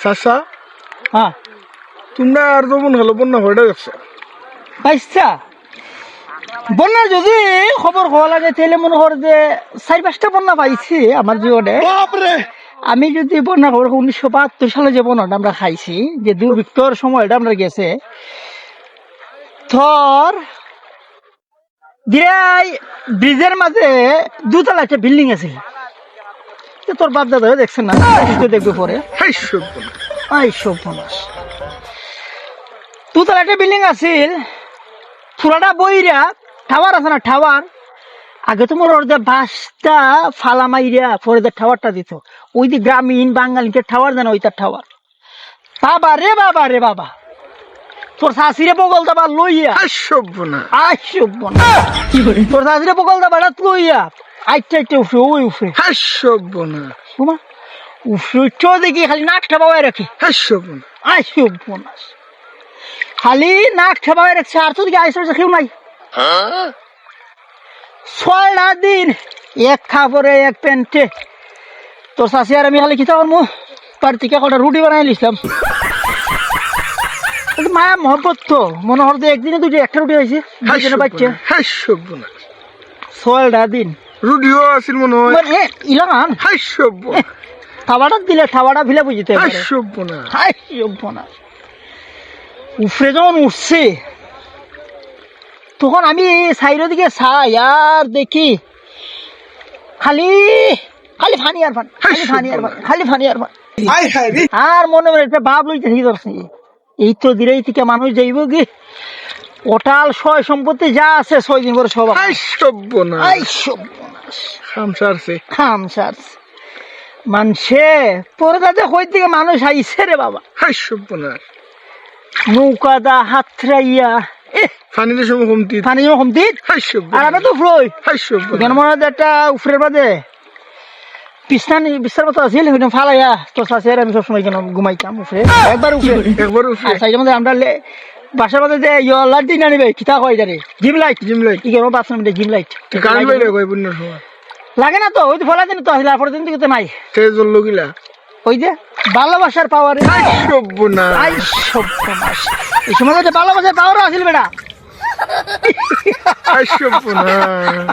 চাচা? হ্যাঁ। তোমরা আর মনে হলো বন্যা হয়ে গেছে বন্যার যদি খবর হওয়া লাগে তাহলে মনে কর যে চারি পাঁচটা বন্যা পাইছি আমার জীবনে আমি যদি বন্যা খবর উনিশশো বাহাত্তর সালে যে বন্যাটা আমরা খাইছি যে দুর্ভিক্ষর সময়টা আমরা গেছে ধর দিরাই ব্রিজের মাঝে দুতলা একটা বিল্ডিং আছে তো তোর বাপ দাদা দেখছেন না তো দেখবে পরে। আই সর্বনাশ। দুতলা একটা বিল্ডিং আছিল পুরাটা বইরা টাওয়ার আছে না টাওয়ার আগে তো মোর ওদের বাসটা ফালা মাইরা পরে যে টাওয়ারটা দিত। ওই যে গ্রামীণ বাঙালিকে টাওয়ার দেন ওইটার টাওয়ার বাবা রে বাবা রে বাবা। তোর শাশিরে বগল দাবা লইয়া। হাই সব্যনা আই সর্বনাশ। তোর শাশিরে বগল দাবাটা লইয়া আইটা আইটা উঠে ওই উঠে হাই সব্যনা তোমা উঠে দেখি খালি নাকটা বাবাই রাখে। হাই সব্যনা আই সর্বনাশ খালি নাক ঠেবাই রাখছে আর তো দিকে আইসা কেউ নাই? ছয়টা দিন এক খাপড়ে এক প্যান্টে তোর শাশি আর আমি খালি খিতা করব তার থেকে কটা রুটি বানাই কিন্তু মায়া মহব্বত তো মনে হল যে একদিনে দুটো একটা রুটি হয়েছে ছয়টা দিন রুডিও আছিল মনে হয়। মানে ইলাম হাই থাবাটা দিলে থাবাটা ভিলে বুঝতে হাই সব্যনা হাই সর্বনাশ উফরে যখন উঠছে তখন আমি সাইডের দিকে চাই আর দেখি খালি খালি ফানি আর ফান খালি ফানি আর ফান খালি ফানি আর ফান। আর মনে মনে একটা ভাব লইতে ঠিক ধরছে এই তো দিরেই থেকে মানুষ যাইব কি? ওটাল সয় সম্পত্তি যা আছে ছয় দিন পরে সব হাই সব্যনা আই সর্বনাশ সামসারছে খাম সার মানছে পরে তাতে কই থেকে মানুষ আইছে রে বাবা? হাই সব্যনা নৌকা দা হাতরাইয়া এ সময় কমতি পানি যখন দিত আর আমরা তো ফ্রই। হাই মনে হয় একটা উফরের বাদে বিছনা বিছনার মতো আছিল ওইটা ফালাইয়া তো সাথে আমি সবসময় কেন ঘুমাইতাম উফরে। একবার উফরে। একবার উঠে সাইডের মধ্যে আমরা বাসার মধ্যে যে ইয়ে লাইট দিন আনিবে কিতা কয় জানে? জিম লাইট জিম লাইট কি কেন বাথরুম জিম লাইট কারেন্ট বাইরে কই বন্যার সময় লাগে না তো ওই তো ফলা দিন তো আসলে পরের দিন থেকে নাই। সে জল গিলা ওই যে ভালোবাসার পাওয়ার হাই সব্যনা আই সর্বনাশ। এই সময় যে ভালোবাসার পাওয়ার আছিল বেটা। হাই সব্যনা